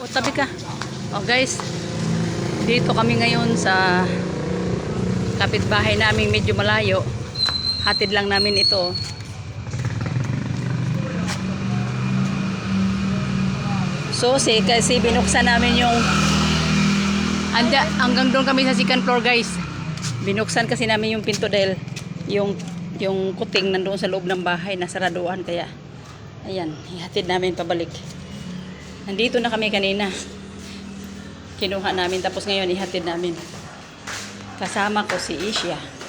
O, tabi ka. O, guys. Dito kami ngayon sa kapitbahay namin medyo malayo. Hatid lang namin ito. So, si, kasi binuksan namin yung anda, hanggang doon kami sa second floor, guys. Binuksan kasi namin yung pinto dahil yung yung kuting nandoon sa loob ng bahay, nasaraduan kaya ayan, ihatid namin pabalik. Nandito na kami kanina. Kinuha namin tapos ngayon ihatid namin. Kasama ko si Isha.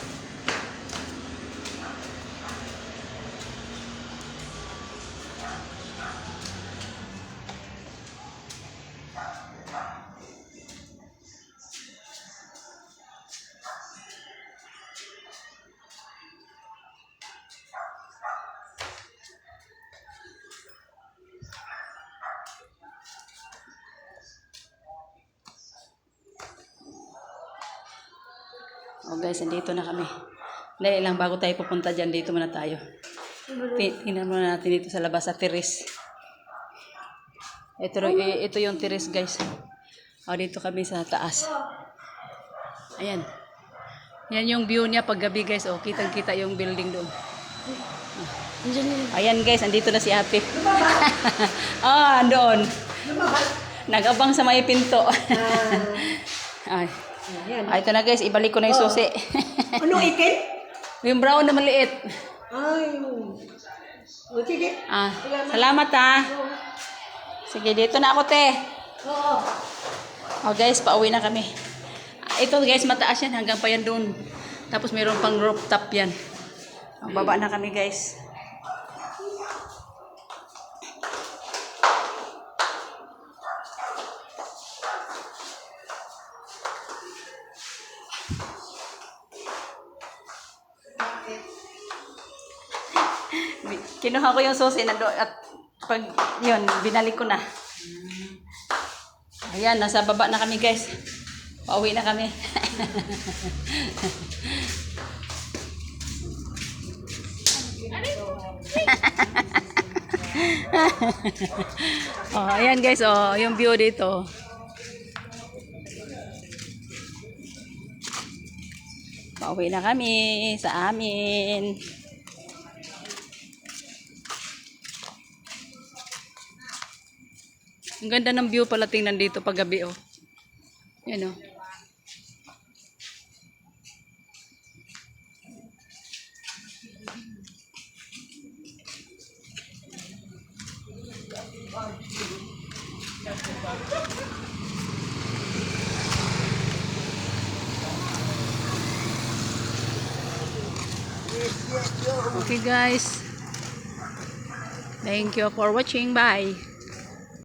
Oh guys, nandito na kami. Dali lang bago tayo pupunta dyan, dito muna tayo. Ti- Tingnan muna natin dito sa labas sa terrace. Ito, eh, ito yung terrace guys. O, dito kami sa taas. Ayan. Yan yung view niya pag gabi guys. O, kitang kita yung building doon. Ayan guys, andito na si ate. ah, andun. Nagabang sa may pinto. Ay. Ayan. Ah, ito na guys, ibalik ko na yung susi. Ano ikin? yung brown na maliit. Ay. O, sige. Ah, salamat ah. Sige, dito na ako te. Oo. Oh guys, pauwi na kami. Ah, Ito guys, mataas yan hanggang pa yan doon. Tapos mayroon pang rooftop yan. Oh, baba na kami guys. Kinuha ko yung susi na at pag yun, binalik ko na. Ayan, nasa baba na kami guys. Pauwi na kami. oh, ayan guys, oh, yung view dito. Pauwi na kami sa amin. Ang ganda ng view pala tingnan dito pag gabi oh. Yan oh. Okay guys. Thank you for watching. Bye.